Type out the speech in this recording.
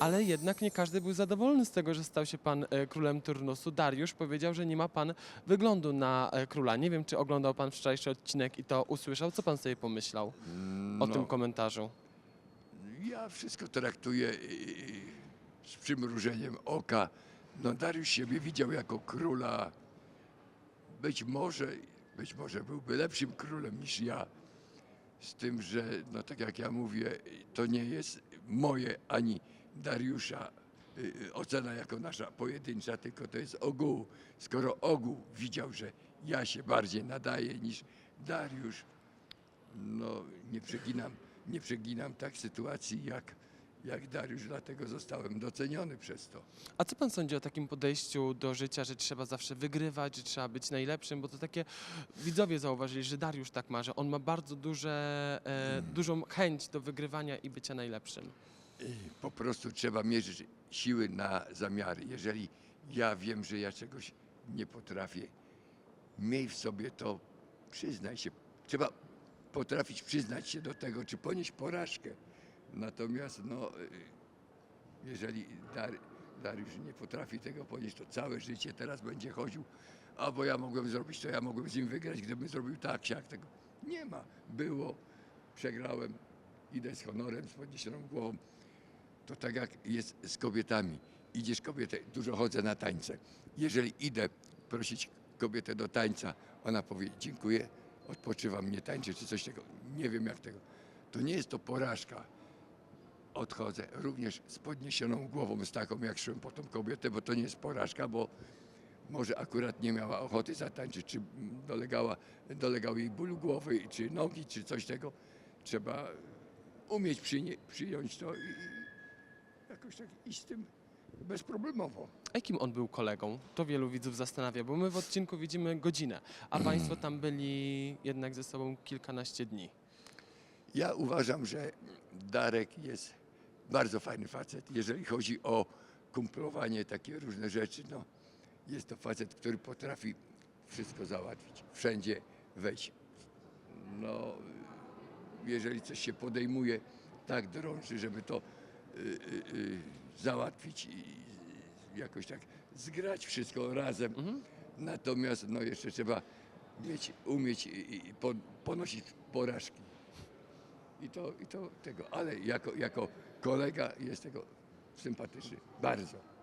Ale jednak nie każdy był zadowolony z tego, że stał się pan e, królem turnusu. Dariusz powiedział, że nie ma pan wyglądu na e, króla. Nie wiem, czy oglądał pan wczorajszy odcinek i to usłyszał. Co pan sobie pomyślał o No, tym komentarzu? Ja wszystko traktuję y, z przymrużeniem oka. No Dariusz siebie widział jako króla. Być może, być może byłby lepszym królem niż ja. Z tym, że, no tak jak ja mówię, to nie jest moje ani Dariusza y, y, ocena jako nasza pojedyncza, tylko to jest ogół. Skoro ogół widział, że ja się bardziej nadaję niż Dariusz, no nie przeginam, nie przeginam tak sytuacji jak, jak Dariusz, dlatego zostałem doceniony przez to. A co pan sądzi o takim podejściu do życia, że trzeba zawsze wygrywać, że trzeba być najlepszym? Bo to takie widzowie zauważyli, że Dariusz tak ma, że on ma bardzo duże, e, dużą chęć do wygrywania i bycia najlepszym. Po prostu trzeba mierzyć siły na zamiary. Jeżeli ja wiem, że ja czegoś nie potrafię, miej w sobie to, przyznaj się. Trzeba potrafić przyznać się do tego, czy ponieść porażkę. Natomiast no, jeżeli Dar, Dariusz nie potrafi tego ponieść, to całe życie teraz będzie chodził, a bo ja mogłem zrobić to, ja mogłem z nim wygrać, gdybym zrobił tak, siak, tego. Nie ma. Było, przegrałem, idę z honorem, z podniesioną głową. To tak jak jest z kobietami. Idziesz kobietę, dużo chodzę na tańce. Jeżeli idę prosić kobietę do tańca, ona powie dziękuję, odpoczywam, nie tańczę, czy coś takiego. Nie wiem jak tego. To nie jest to porażka. Odchodzę również z podniesioną głową, z taką jak szłem po tą kobietę, bo to nie jest porażka, bo może akurat nie miała ochoty zatańczyć, czy dolegała, dolegał jej ból głowy, czy nogi, czy coś tego. Trzeba umieć przyjąć to i jakoś tak iść z tym bezproblemowo. A jakim on był kolegą? To wielu widzów zastanawia, bo my w odcinku widzimy godzinę, a państwo tam byli jednak ze sobą kilkanaście dni. Ja uważam, że Darek jest bardzo fajny facet. Jeżeli chodzi o kumplowanie, takie różne rzeczy, no jest to facet, który potrafi wszystko załatwić, wszędzie wejść. No, jeżeli coś się podejmuje, tak drąży, żeby to załatwić i jakoś tak zgrać wszystko razem. Natomiast no, jeszcze trzeba mieć, umieć i, i po, ponosić porażki. I to, I to tego, ale jako, jako kolega jest tego sympatyczny. Bardzo.